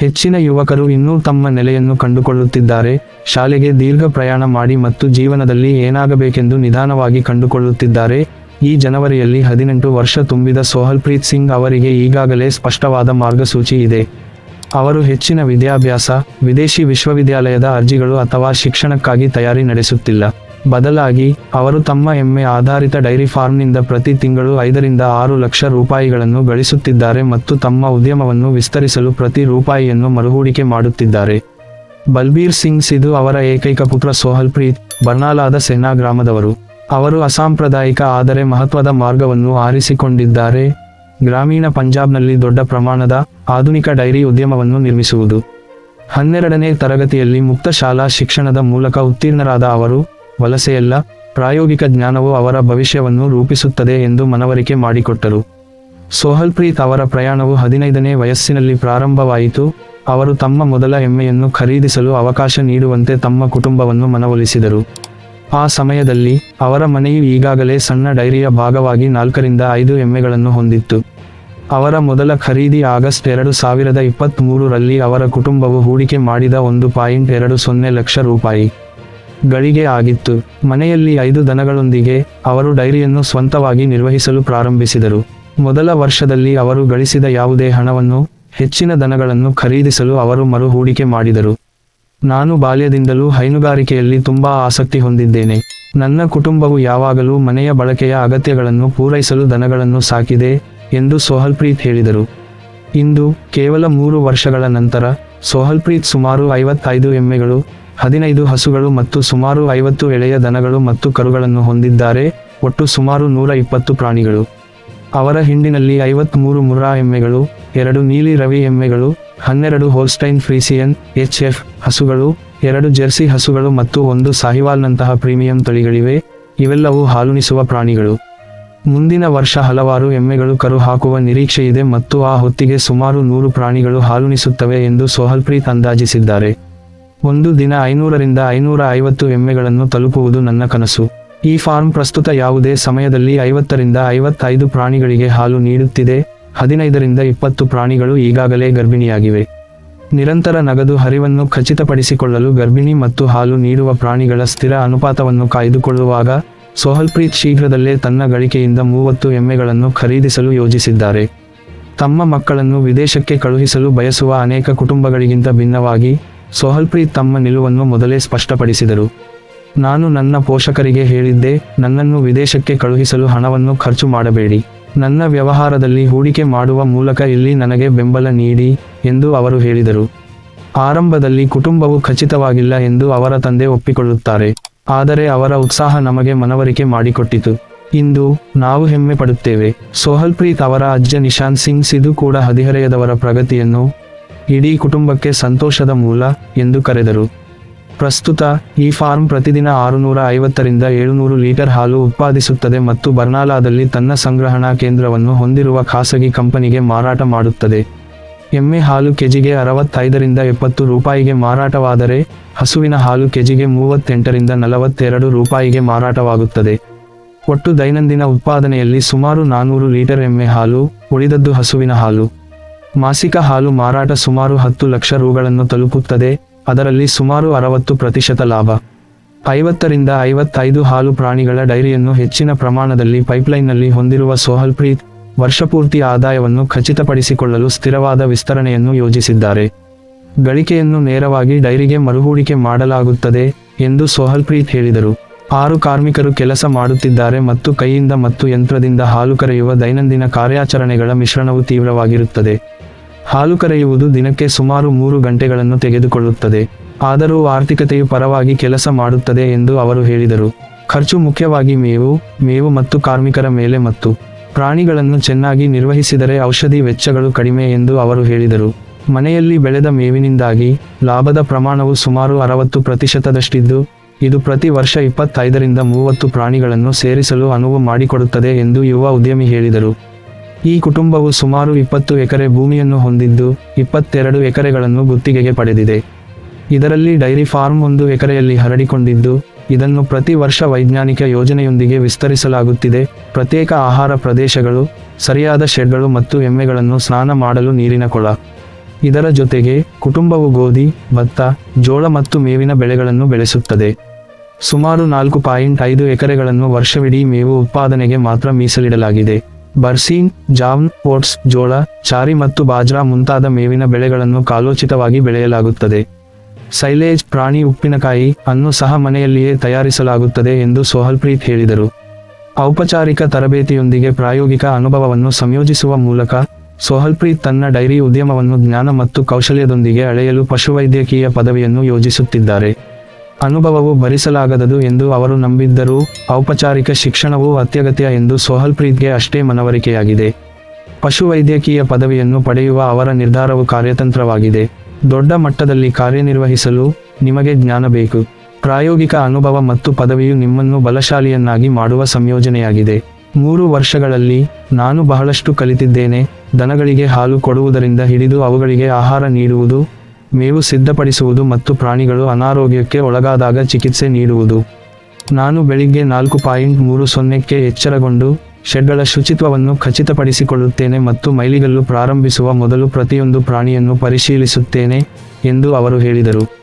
ಹೆಚ್ಚಿನ ಯುವಕರು ಇನ್ನೂ ತಮ್ಮ ನೆಲೆಯನ್ನು ಕಂಡುಕೊಳ್ಳುತ್ತಿದ್ದಾರೆ. ಶಾಲೆಗೆ ದೀರ್ಘ ಪ್ರಯಾಣ ಮಾಡಿ ಮತ್ತು ಜೀವನದಲ್ಲಿ ಏನಾಗಬೇಕೆಂದು ನಿಧಾನವಾಗಿ ಕಂಡುಕೊಳ್ಳುತ್ತಿದ್ದಾರೆ. ಈ ಜನವರಿಯಲ್ಲಿ ಹದಿನೆಂಟು ವರ್ಷ ತುಂಬಿದ ಸೋಹಲ್ಪ್ರೀತ್ ಸಿಂಗ್ ಅವರಿಗೆ ಈಗಾಗಲೇ ಸ್ಪಷ್ಟವಾದ ಮಾರ್ಗಸೂಚಿ ಇದೆ. ಅವರು ಹೆಚ್ಚಿನ ವಿದ್ಯಾಭ್ಯಾಸ, ವಿದೇಶಿ ವಿಶ್ವವಿದ್ಯಾಲಯದ ಅರ್ಜಿಗಳು ಅಥವಾ ಶಿಕ್ಷಣಕ್ಕಾಗಿ ತಯಾರಿ ನಡೆಸುತ್ತಿಲ್ಲ. ಬದಲಾಗಿ, ಅವರು ತಮ್ಮ ಎಮ್ಮೆ ಆಧಾರಿತ ಡೈರಿ ಫಾರ್ಮ್ನಿಂದ ಪ್ರತಿ ತಿಂಗಳು ಐದರಿಂದ ಆರು ಲಕ್ಷ ರೂಪಾಯಿಗಳನ್ನು ಗಳಿಸುತ್ತಿದ್ದಾರೆ ಮತ್ತು ತಮ್ಮ ಉದ್ಯಮವನ್ನು ವಿಸ್ತರಿಸಲು ಪ್ರತಿ ರೂಪಾಯಿಯನ್ನು ಮರುಹೂಡಿಕೆ ಮಾಡುತ್ತಿದ್ದಾರೆ. ಬಲ್ಬೀರ್ ಸಿಂಗ್ ಸಿಧು ಅವರ ಏಕೈಕ ಪುತ್ರ ಸೋಹಲ್ ಪ್ರೀತ್ ಬರ್ನಾಲಾದ ಸೆನಾ ಗ್ರಾಮದವರು. ಅವರು ಅಸಾಂಪ್ರದಾಯಿಕ ಆದರೆ ಮಹತ್ವದ ಮಾರ್ಗವನ್ನು ಆರಿಸಿಕೊಂಡಿದ್ದಾರೆ. ಗ್ರಾಮೀಣ ಪಂಜಾಬ್ನಲ್ಲಿ ದೊಡ್ಡ ಪ್ರಮಾಣದ ಆಧುನಿಕ ಡೈರಿ ಉದ್ಯಮವನ್ನು ನಿರ್ಮಿಸುವುದು. ಹನ್ನೆರಡನೇ ತರಗತಿಯಲ್ಲಿ ಮುಕ್ತ ಶಾಲಾ ಶಿಕ್ಷಣದ ಮೂಲಕ ಉತ್ತೀರ್ಣರಾದ ಅವರು ವಲಸೆಯಲ್ಲ, ಪ್ರಾಯೋಗಿಕ ಜ್ಞಾನವು ಅವರ ಭವಿಷ್ಯವನ್ನು ರೂಪಿಸುತ್ತದೆ ಎಂದು ಮನವರಿಕೆ ಮಾಡಿಕೊಟ್ಟರು. ಸೋಹಲ್ಪ್ರೀತ್ ಅವರ ಪ್ರಯಾಣವು ಹದಿನೈದನೇ ವಯಸ್ಸಿನಲ್ಲಿ ಪ್ರಾರಂಭವಾಯಿತು. ಅವರು ತಮ್ಮ ಮೊದಲ ಎಮ್ಮೆಯನ್ನು ಖರೀದಿಸಲು ಅವಕಾಶ ನೀಡುವಂತೆ ತಮ್ಮ ಕುಟುಂಬವನ್ನು ಮನವೊಲಿಸಿದರು. ಆ ಸಮಯದಲ್ಲಿ, ಅವರ ಮನೆಯು ಈಗಾಗಲೇ ಸಣ್ಣ ಡೈರಿಯ ಭಾಗವಾಗಿ ನಾಲ್ಕರಿಂದ ಐದು ಎಮ್ಮೆಗಳನ್ನು ಹೊಂದಿತ್ತು. ಅವರ ಮೊದಲ ಖರೀದಿ ಆಗಸ್ಟ್ ಎರಡು ಸಾವಿರದ ಇಪ್ಪತ್ತ್ಮೂರರಲ್ಲಿ ಅವರ ಕುಟುಂಬವು ಹೂಡಿಕೆ ಮಾಡಿದ ಒಂದು ಪಾಯಿಂಟ್ ಎರಡು ಸೊನ್ನೆ ಲಕ್ಷ ರೂಪಾಯಿ. ಗಳಿಗೆ ಆಗಿತ್ತು. ಮನೆಯಲ್ಲಿ ಐದು ದನಗಳೊಂದಿಗೆ ಅವರು ಡೈರಿಯನ್ನು ಸ್ವಂತವಾಗಿ ನಿರ್ವಹಿಸಲು ಪ್ರಾರಂಭಿಸಿದರು. ಮೊದಲ ವರ್ಷದಲ್ಲಿ ಅವರು ಗಳಿಸಿದ ಯಾವುದೇ ಹಣವನ್ನು, ಹೆಚ್ಚಿನ ದನಗಳನ್ನು ಖರೀದಿಸಲು ಅವರು ಮರು ಹೂಡಿಕೆ ಮಾಡಿದರು. ನಾನು ಬಾಲ್ಯದಿಂದಲೂ ಹೈನುಗಾರಿಕೆಯಲ್ಲಿ ತುಂಬಾ ಆಸಕ್ತಿ ಹೊಂದಿದ್ದೇನೆ. ನನ್ನ ಕುಟುಂಬವು ಯಾವಾಗಲೂ ಮನೆಯ ಬಳಕೆಯ ಅಗತ್ಯಗಳನ್ನು ಪೂರೈಸಲು ದನಗಳನ್ನು ಸಾಕಿದೆ ಎಂದು ಸೋಹಲ್ಪ್ರೀತ್ ಹೇಳಿದರು. ಇಂದು ಕೇವಲ ಮೂರು ವರ್ಷಗಳ ನಂತರ ಸೋಹಲ್ಪ್ರೀತ್ ಸುಮಾರು ಐವತ್ತೈದು ಎಮ್ಮೆಗಳು, ಹದಿನೈದು ಹಸುಗಳು ಮತ್ತು ಸುಮಾರು ಐವತ್ತು ಎಳೆಯ ದನಗಳು ಮತ್ತು ಕರುಗಳನ್ನು ಹೊಂದಿದ್ದಾರೆ, ಒಟ್ಟು ಸುಮಾರು ನೂರ ಇಪ್ಪತ್ತು ಪ್ರಾಣಿಗಳು. ಅವರ ಹಿಂಡಿನಲ್ಲಿ ಐವತ್ಮೂರು ಮುರ್ರಾ ಎಮ್ಮೆಗಳು, ಎರಡು ನೀಲಿ ರವಿ ಎಮ್ಮೆಗಳು, ಹನ್ನೆರಡು ಹೋಲ್ಸ್ಟೈನ್ ಫ್ರೀಸಿಯನ್ ಎಚ್ ಎಫ್ ಹಸುಗಳು, ಎರಡು ಜೆರ್ಸಿ ಹಸುಗಳು ಮತ್ತು ಒಂದು ಸಾಹಿವಾಲ್ನಂತಹ ಪ್ರೀಮಿಯಂ ತಳಿಗಳಿವೆ, ಇವೆಲ್ಲವೂ ಹಾಲುಣಿಸುವ ಪ್ರಾಣಿಗಳು. ಮುಂದಿನ ವರ್ಷ ಹಲವಾರು ಎಮ್ಮೆಗಳು ಕರು ಹಾಕುವ ನಿರೀಕ್ಷೆಯಿದೆ ಮತ್ತು ಆ ಹೊತ್ತಿಗೆ ಸುಮಾರು ನೂರು ಪ್ರಾಣಿಗಳು ಹಾಲುಣಿಸುತ್ತವೆ ಎಂದು ಸೋಹಲ್ಪ್ರೀತ್ ಅಂದಾಜಿಸಿದ್ದಾರೆ. ಒಂದು ದಿನ ಐನೂರರಿಂದ ಐನೂರ ಐವತ್ತು ಎಮ್ಮೆಗಳನ್ನು ತಲುಪುವುದು ನನ್ನ ಕನಸು. ಈ ಫಾರ್ಮ್ ಪ್ರಸ್ತುತ ಯಾವುದೇ ಸಮಯದಲ್ಲಿ ಐವತ್ತರಿಂದ ಐವತ್ತೈದು ಪ್ರಾಣಿಗಳಿಗೆ ಹಾಲು ನೀಡುತ್ತಿದೆ. ಹದಿನೈದರಿಂದ ಇಪ್ಪತ್ತು ಪ್ರಾಣಿಗಳು ಈಗಾಗಲೇ ಗರ್ಭಿಣಿಯಾಗಿವೆ. ನಿರಂತರ ನಗದು ಹರಿವನ್ನು ಖಚಿತಪಡಿಸಿಕೊಳ್ಳಲು ಗರ್ಭಿಣಿ ಮತ್ತು ಹಾಲು ನೀಡುವ ಪ್ರಾಣಿಗಳ ಸ್ಥಿರ ಅನುಪಾತವನ್ನು ಕಾಯ್ದುಕೊಳ್ಳುವಾಗ ಸೋಹಲ್ಪ್ರೀತ್ ಶೀಘ್ರದಲ್ಲೇ ತನ್ನ ಗಳಿಕೆಯಿಂದ ಮೂವತ್ತು ಎಮ್ಮೆಗಳನ್ನು ಖರೀದಿಸಲು ಯೋಜಿಸಿದ್ದಾರೆ. ತಮ್ಮ ಮಕ್ಕಳನ್ನು ವಿದೇಶಕ್ಕೆ ಕಳುಹಿಸಲು ಬಯಸುವ ಅನೇಕ ಕುಟುಂಬಗಳಿಗಿಂತ ಭಿನ್ನವಾಗಿ ಸೋಹಲ್ಪ್ರೀತ್ ತಮ್ಮ ನಿಲುವನ್ನು ಮೊದಲೇ ಸ್ಪಷ್ಟಪಡಿಸಿದರು. ನಾನು ನನ್ನ ಪೋಷಕರಿಗೆ ಹೇಳಿದ್ದೆ, ನನ್ನನ್ನು ವಿದೇಶಕ್ಕೆ ಕಳುಹಿಸಲು ಹಣವನ್ನು ಖರ್ಚು ಮಾಡಬೇಡಿ. ನನ್ನ ವ್ಯವಹಾರದಲ್ಲಿ ಹೂಡಿಕೆ ಮಾಡುವ ಮೂಲಕ ಇಲ್ಲಿ ನನಗೆ ಬೆಂಬಲ ನೀಡಿ, ಎಂದು ಅವರು ಹೇಳಿದರು. ಆರಂಭದಲ್ಲಿ ಕುಟುಂಬವು ಖಚಿತವಾಗಿಲ್ಲ ಎಂದು ಅವರ ತಂದೆ ಒಪ್ಪಿಕೊಳ್ಳುತ್ತಾರೆ. ಆದರೆ ಅವರ ಉತ್ಸಾಹ ನಮಗೆ ಮನವರಿಕೆ ಮಾಡಿಕೊಟ್ಟಿತು. ಇಂದು ನಾವು ಹೆಮ್ಮೆ ಪಡುತ್ತೇವೆ. ಸೋಹಲ್ಪ್ರೀತ್ ಅವರ ಅಜ್ಜ ನಿಶಾಂತ್ ಸಿಂಗ್ ಸಿಧು ಕೂಡ ಹದಿಹರೆಯದವರ ಪ್ರಗತಿಯನ್ನು ಇಡೀ ಕುಟುಂಬಕ್ಕೆ ಸಂತೋಷದ ಮೂಲ ಎಂದು ಕರೆದರು. ಪ್ರಸ್ತುತ ಈ ಫಾರ್ಮ್ ಪ್ರತಿದಿನ ಆರುನೂರ ಐವತ್ತರಿಂದ ಏಳುನೂರು ಲೀಟರ್ ಹಾಲು ಉತ್ಪಾದಿಸುತ್ತದೆ ಮತ್ತು ಬರ್ನಾಲಾದಲ್ಲಿ ತನ್ನ ಸಂಗ್ರಹಣಾ ಕೇಂದ್ರವನ್ನು ಹೊಂದಿರುವ ಖಾಸಗಿ ಕಂಪನಿಗೆ ಮಾರಾಟ ಮಾಡುತ್ತದೆ. ಎಮ್ಮೆ ಹಾಲು ಕೆಜಿಗೆ ಅರವತ್ತೈದರಿಂದ ಎಪ್ಪತ್ತು ರೂಪಾಯಿಗೆ ಮಾರಾಟವಾದರೆ ಹಸುವಿನ ಹಾಲು ಕೆಜಿಗೆ ಮೂವತ್ತೆಂಟರಿಂದ ನಲವತ್ತೆರಡು ರೂಪಾಯಿಗೆ ಮಾರಾಟವಾಗುತ್ತದೆ. ಒಟ್ಟು ದೈನಂದಿನ ಉತ್ಪಾದನೆಯಲ್ಲಿ ಸುಮಾರು ನಾನೂರು ಲೀಟರ್ ಎಮ್ಮೆ ಹಾಲು, ಉಳಿದದ್ದು ಹಸುವಿನ ಹಾಲು. ಮಾಸಿಕ ಹಾಲು ಮಾರಾಟ ಸುಮಾರು ಹತ್ತು ಲಕ್ಷ ರೂಗಳನ್ನು ತಲುಪುತ್ತದೆ, ಅದರಲ್ಲಿ ಸುಮಾರು ಅರವತ್ತು ಪ್ರತಿಶತ ಲಾಭ. ಐವತ್ತರಿಂದ ಐವತ್ತೈದು ಹಾಲು ಪ್ರಾಣಿಗಳ ಡೈರಿಯನ್ನು ಹೆಚ್ಚಿನ ಪ್ರಮಾಣದಲ್ಲಿ ಪೈಪ್ಲೈನ್ನಲ್ಲಿ ಹೊಂದಿರುವ ಸೋಹಲ್ಪ್ರೀತ್ ವರ್ಷಪೂರ್ತಿ ಆದಾಯವನ್ನು ಖಚಿತಪಡಿಸಿಕೊಳ್ಳಲು ಸ್ಥಿರವಾದ ವಿಸ್ತರಣೆಯನ್ನು ಯೋಜಿಸಿದ್ದಾರೆ. ಗಳಿಕೆಯನ್ನು ನೇರವಾಗಿ ಡೈರಿಗೆ ಮರುಹೂಡಿಕೆ ಮಾಡಲಾಗುತ್ತದೆ ಎಂದು ಸೋಹಲ್ಪ್ರೀತ್ ಹೇಳಿದರು. ಆರು ಕಾರ್ಮಿಕರು ಕೆಲಸ ಮಾಡುತ್ತಿದ್ದಾರೆ ಮತ್ತು ಕೈಯಿಂದ ಮತ್ತು ಯಂತ್ರದಿಂದ ಹಾಲು ಕರೆಯುವ ದೈನಂದಿನ ಕಾರ್ಯಾಚರಣೆಗಳ ಮಿಶ್ರಣವು ತೀವ್ರವಾಗಿರುತ್ತದೆ. ಹಾಲು ಕರೆಯುವುದು ದಿನಕ್ಕೆ ಸುಮಾರು ಮೂರು ಗಂಟೆಗಳನ್ನು ತೆಗೆದುಕೊಳ್ಳುತ್ತದೆ. ಆದರೂ ಆರ್ಥಿಕತೆಯು ಪರವಾಗಿ ಕೆಲಸ ಮಾಡುತ್ತದೆ ಎಂದು ಅವರು ಹೇಳಿದರು. ಖರ್ಚು ಮುಖ್ಯವಾಗಿ ಮೇವು ಮೇವು ಮತ್ತು ಕಾರ್ಮಿಕರ ಮೇಲೆ ಮತ್ತು ಪ್ರಾಣಿಗಳನ್ನು ಚೆನ್ನಾಗಿ ನಿರ್ವಹಿಸಿದರೆ ಔಷಧಿ ವೆಚ್ಚಗಳು ಕಡಿಮೆ ಎಂದು ಅವರು ಹೇಳಿದರು. ಮನೆಯಲ್ಲಿ ಬೆಳೆದ ಮೇವಿನಿಂದಾಗಿ ಲಾಭದ ಪ್ರಮಾಣವು ಸುಮಾರು ಅರವತ್ತು ಪ್ರತಿಶತದಷ್ಟಿದ್ದು, ಇದು ಪ್ರತಿ ವರ್ಷ ಇಪ್ಪತ್ತೈದರಿಂದ ಮೂವತ್ತು ಪ್ರಾಣಿಗಳನ್ನು ಸೇರಿಸಲು ಅನುವು ಮಾಡಿಕೊಡುತ್ತದೆ ಎಂದು ಯುವ ಉದ್ಯಮಿ ಹೇಳಿದರು. ಈ ಕುಟುಂಬವು ಸುಮಾರು ಇಪ್ಪತ್ತು ಎಕರೆ ಭೂಮಿಯನ್ನು ಹೊಂದಿದ್ದು, ಇಪ್ಪತ್ತೆರಡು ಎಕರೆಗಳನ್ನು ಗುತ್ತಿಗೆಗೆ ಪಡೆದಿದೆ. ಇದರಲ್ಲಿ ಡೈರಿ ಫಾರ್ಮ್ ಒಂದು ಎಕರೆಯಲ್ಲಿ ಹರಡಿಕೊಂಡಿದ್ದು ಇದನ್ನು ಪ್ರತಿ ವರ್ಷ ವೈಜ್ಞಾನಿಕ ಯೋಜನೆಯೊಂದಿಗೆ ವಿಸ್ತರಿಸಲಾಗುತ್ತಿದೆ. ಪ್ರತ್ಯೇಕ ಆಹಾರ ಪ್ರದೇಶಗಳು, ಸರಿಯಾದ ಶೆಡ್ಗಳು ಮತ್ತು ಎಮ್ಮೆಗಳನ್ನು ಸ್ನಾನ ಮಾಡಲು ನೀರಿನ ಕೊಳ. ಇದರ ಜೊತೆಗೆ ಕುಟುಂಬವು ಗೋಧಿ, ಭತ್ತ, ಜೋಳ ಮತ್ತು ಮೇವಿನ ಬೆಳೆಗಳನ್ನು ಬೆಳೆಸುತ್ತದೆ. ಸುಮಾರು ನಾಲ್ಕು ಪಾಯಿಂಟ್ ಐದು ಎಕರೆಗಳನ್ನು ವರ್ಷವಿಡೀ ಮೇವು ಉತ್ಪಾದನೆಗೆ ಮಾತ್ರ ಮೀಸಲಿಡಲಾಗಿದೆ. ಬರ್ಸೀನ್ ಜಾವ್ನ್ ಓಟ್ಸ್, ಜೋಳ, ಚಾರಿ ಮತ್ತು ಬಾಜ್ರಾ ಮುಂತಾದ ಮೇವಿನ ಬೆಳೆಗಳನ್ನು ಕಾಲೋಚಿತವಾಗಿ ಬೆಳೆಯಲಾಗುತ್ತದೆ. ಸೈಲೇಜ್ ಪ್ರಾಣಿ ಉಪ್ಪಿನಕಾಯಿ ಅನ್ನು ಸಹ ಮನೆಯಲ್ಲಿಯೇ ತಯಾರಿಸಲಾಗುತ್ತದೆ ಎಂದು ಸೋಹಲ್ಪ್ರೀತ್ ಹೇಳಿದರು. ಔಪಚಾರಿಕ ತರಬೇತಿಯೊಂದಿಗೆ ಪ್ರಾಯೋಗಿಕ ಅನುಭವವನ್ನು ಸಂಯೋಜಿಸುವ ಮೂಲಕ ಸೋಹಲ್ಪ್ರೀತ್ ತನ್ನ ಡೈರಿ ಉದ್ಯಮವನ್ನು ಜ್ಞಾನ ಮತ್ತು ಕೌಶಲ್ಯದೊಂದಿಗೆ ಅಳೆಯಲು ಪಶುವೈದ್ಯಕೀಯ ಪದವಿಯನ್ನು ಯೋಜಿಸುತ್ತಿದ್ದಾರೆ. ಅನುಭವವು ಭರಿಸಲಾಗದದು ಎಂದು ಅವರು ನಂಬಿದ್ದರೂ ಔಪಚಾರಿಕ ಶಿಕ್ಷಣವು ಅತ್ಯಗತ್ಯ ಎಂದು ಸೋಹಲ್ಪ್ರೀತ್ಗೆ ಅಷ್ಟೇ ಮನವರಿಕೆಯಾಗಿದೆ. ಪಶುವೈದ್ಯಕೀಯ ಪದವಿಯನ್ನು ಪಡೆಯುವ ಅವರ ನಿರ್ಧಾರವು ಕಾರ್ಯತಂತ್ರವಾಗಿದೆ. ದೊಡ್ಡ ಮಟ್ಟದಲ್ಲಿ ಕಾರ್ಯನಿರ್ವಹಿಸಲು ನಿಮಗೆ ಜ್ಞಾನ ಬೇಕು. ಪ್ರಾಯೋಗಿಕ ಅನುಭವ ಮತ್ತು ಪದವಿಯು ನಿಮ್ಮನ್ನು ಬಲಶಾಲಿಯನ್ನಾಗಿ ಮಾಡುವ ಸಂಯೋಜನೆಯಾಗಿದೆ. ಮೂರು ವರ್ಷಗಳಲ್ಲಿ ನಾನು ಬಹಳಷ್ಟು ಕಲಿತಿದ್ದೇನೆ. ದನಗಳಿಗೆ ಹಾಲು ಕೊಡುವುದರಿಂದ ಹಿಡಿದು ಅವುಗಳಿಗೆ ಆಹಾರ ನೀಡುವುದು, ಮೇವು ಸಿದ್ಧಪಡಿಸುವುದು ಮತ್ತು ಪ್ರಾಣಿಗಳು ಅನಾರೋಗ್ಯಕ್ಕೆ ಒಳಗಾದಾಗ ಚಿಕಿತ್ಸೆ ನೀಡುವುದು. ನಾನು ಬೆಳಿಗ್ಗೆ ನಾಲ್ಕು ಪಾಯಿಂಟ್ ಮೂರು ಸೊನ್ನೆಕ್ಕೆ ಎಚ್ಚರಗೊಂಡು ಶೆಡ್ಗಳ ಶುಚಿತ್ವವನ್ನು ಖಚಿತಪಡಿಸಿಕೊಳ್ಳುತ್ತೇನೆ ಮತ್ತು ಮೈಲಿಗಲ್ಲು ಪ್ರಾರಂಭಿಸುವ ಮೊದಲು ಪ್ರತಿಯೊಂದು ಪ್ರಾಣಿಯನ್ನು ಪರಿಶೀಲಿಸುತ್ತೇನೆ ಎಂದು ಅವರು ಹೇಳಿದರು.